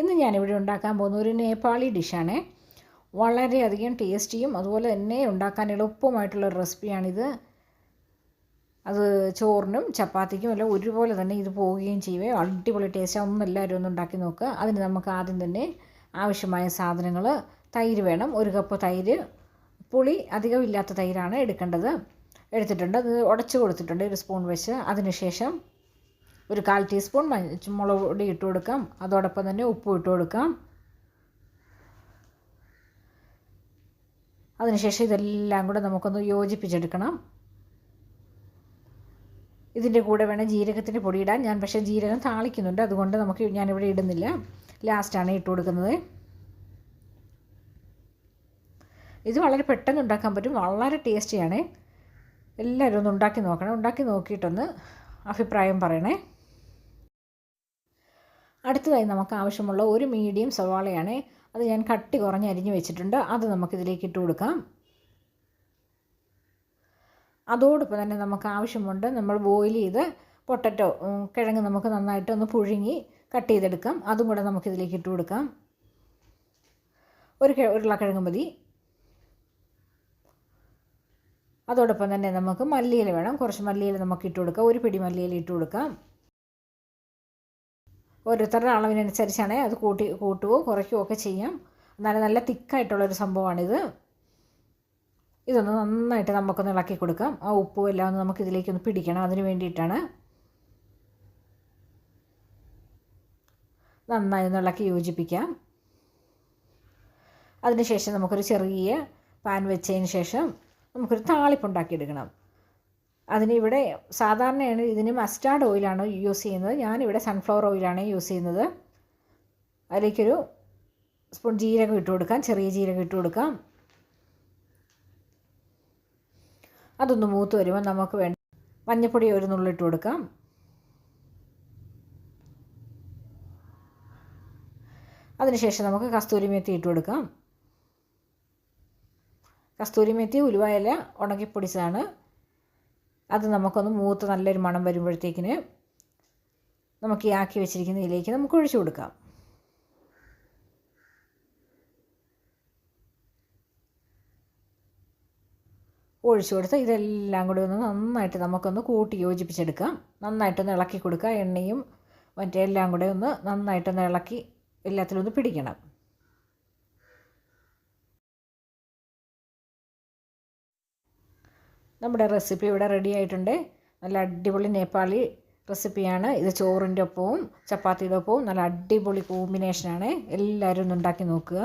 ഇന്ന് ഞാനിവിടെ ഉണ്ടാക്കാൻ പോകുന്ന ഒരു നേപ്പാളി ഡിഷാണ്. വളരെയധികം ടേസ്റ്റിയും അതുപോലെ തന്നെ ഉണ്ടാക്കാൻ എളുപ്പമായിട്ടുള്ള റെസിപ്പിയാണിത്. അത് ചോറിനും ചപ്പാത്തിക്കും എല്ലാം ഒരുപോലെ തന്നെ ഇത് പോവുകയും ചെയ്യുകയും അടിപൊളി ടേസ്റ്റ്. ഒന്നും എല്ലാവരും ഒന്ന് ഉണ്ടാക്കി നോക്കുക അതിന് നമുക്ക് ആദ്യം തന്നെ ആവശ്യമായ സാധനങ്ങൾ. തൈര് വേണം. ഒരു കപ്പ് തൈര്. പുളി അധികം ഇല്ലാത്ത തൈരാണ് എടുക്കേണ്ടത്. എടുത്തിട്ടുണ്ട്. അത് ഉടച്ചു കൊടുത്തിട്ടുണ്ട്. ഒരു സ്പൂൺ വെച്ച്. അതിനുശേഷം ഒരു കാൽ ടീസ്പൂൺ മുളക് പൊടി ഇട്ട് കൊടുക്കാം. അതോടൊപ്പം തന്നെ ഉപ്പും ഇട്ട് കൊടുക്കാം. അതിനുശേഷം ഇതെല്ലാം കൂടെ നമുക്കൊന്ന് യോജിപ്പിച്ചെടുക്കണം. ഇതിന്റെ കൂടെ വേണം ജീരകത്തിന്റെ പൊടി ഇടാൻ. ഞാൻ പക്ഷേ ജീരകം താളിക്കുന്നുണ്ട്. അതുകൊണ്ട് നമുക്ക് ഞാനിവിടെ ഇടുന്നില്ല. ലാസ്റ്റാണ് ഇട്ട് കൊടുക്കുന്നത്. ഇത് വളരെ പെട്ടെന്ന് ഉണ്ടാക്കാൻ പറ്റും. വളരെ ടേസ്റ്റിയാണ്. എല്ലാവരും ഒന്ന് ഉണ്ടാക്കി നോക്കണം. ഉണ്ടാക്കി നോക്കിയിട്ടൊന്ന് അഭിപ്രായം പറയണേ. അടുത്തതായി നമുക്ക് ആവശ്യമുള്ള ഒരു മീഡിയം സവാളയാണ്. അത് ഞാൻ കട്ടി കുറഞ്ഞ് അരിഞ്ഞ് വെച്ചിട്ടുണ്ട്. അത് നമുക്കിതിലേക്ക് ഇട്ട് കൊടുക്കാം. അതോടൊപ്പം തന്നെ നമുക്ക് ആവശ്യമുണ്ട് നമ്മൾ ബോയിൽ ചെയ്ത് പൊട്ടറ്റോ കിഴങ്ങ് നമുക്ക് നന്നായിട്ട് ഒന്ന് പുഴുങ്ങി കട്ട് ചെയ്തെടുക്കാം. അതും കൂടെ നമുക്കിതിലേക്ക് ഇട്ട് കൊടുക്കാം. ഒരു ഉരുളക്കിഴങ്ങ് മതി. അതോടൊപ്പം തന്നെ നമുക്ക് മല്ലിയില വേണം. കുറച്ച് മല്ലിയില നമുക്ക് ഇട്ട് കൊടുക്കാം. ഒരു പിടി മല്ലിയില ഇട്ട് കൊടുക്കാം. ഓരോരുത്തരുടെ അളവിനനുസരിച്ചാണ് അത് കൂട്ടി കൂട്ടുകയോ കുറയ്ക്കുകയോ ഒക്കെ ചെയ്യാം. എന്നാലും നല്ല തിക്കായിട്ടുള്ളൊരു സംഭവമാണിത്. ഇതൊന്ന് നന്നായിട്ട് നമുക്കൊന്ന് ഇളക്കി കൊടുക്കാം. ആ ഉപ്പും എല്ലാം ഒന്ന് നമുക്ക് ഇതിലേക്കൊന്ന് പിടിക്കണം അതിന് വേണ്ടിയിട്ടാണ്. നന്നായി ഒന്ന് ഇളക്കി യോജിപ്പിക്കാം. അതിനുശേഷം നമുക്കൊരു ചെറിയ പാൻ വെച്ചതിന് ശേഷം നമുക്കൊരു താളിപ്പുണ്ടാക്കിയെടുക്കണം അതിന് ഇവിടെ സാധാരണയാണ് ഇതിന് മസ്റ്റാർഡ് ഓയിലാണ് യൂസ് ചെയ്യുന്നത്. ഞാനിവിടെ സൺഫ്ലവർ ഓയിലാണ് യൂസ് ചെയ്യുന്നത്. അതിലേക്കൊരു സ്പൂൺ ജീരകം ഇട്ട് കൊടുക്കാം. ചെറിയ ജീരകം ഇട്ട് കൊടുക്കാം. അതൊന്ന് മൂത്ത് വരുമ്പോൾ നമുക്ക് വേണ്ട മഞ്ഞപ്പൊടി ഒരു നുള്ളിട്ട് കൊടുക്കാം. അതിനുശേഷം നമുക്ക് കസ്തൂരി മെത്തി ഇട്ട് കൊടുക്കാം. കസ്തൂരി മെത്തി ഉലുവായില ഉണക്കിപ്പൊടിച്ചതാണ്. അത് നമുക്കൊന്ന് മൂത്ത് നല്ലൊരു മണം വരുമ്പോഴത്തേക്കിന് നമുക്ക് ഈ ആക്കി വെച്ചിരിക്കുന്ന ഇതിലേക്ക് നമുക്ക് ഒഴിച്ചു കൊടുക്കാം. ഒഴിച്ചു കൊടുത്ത് ഇതെല്ലാം കൂടി ഒന്ന് നന്നായിട്ട് നമുക്കൊന്ന് കൂട്ടി യോജിപ്പിച്ചെടുക്കാം. നന്നായിട്ടൊന്ന് ഇളക്കി കൊടുക്കുക. എണ്ണയും മറ്റേ എല്ലാം കൂടെ ഒന്ന് നന്നായിട്ടൊന്ന് ഇളക്കി എല്ലാത്തിലും ഒന്ന് പിടിക്കണം. നമ്മുടെ റെസിപ്പി ഇവിടെ റെഡി ആയിട്ടുണ്ട്. നല്ല അടിപൊളി നേപ്പാളി റെസിപ്പിയാണ് ഇത് ചോറിന്റെ ഒപ്പവും ചപ്പാത്തിയുടെ ഒപ്പവും. നല്ല അടിപൊളി കോമ്പിനേഷനാണ് എല്ലാവരും ഒന്ന് ഉണ്ടാക്കി നോക്കുക.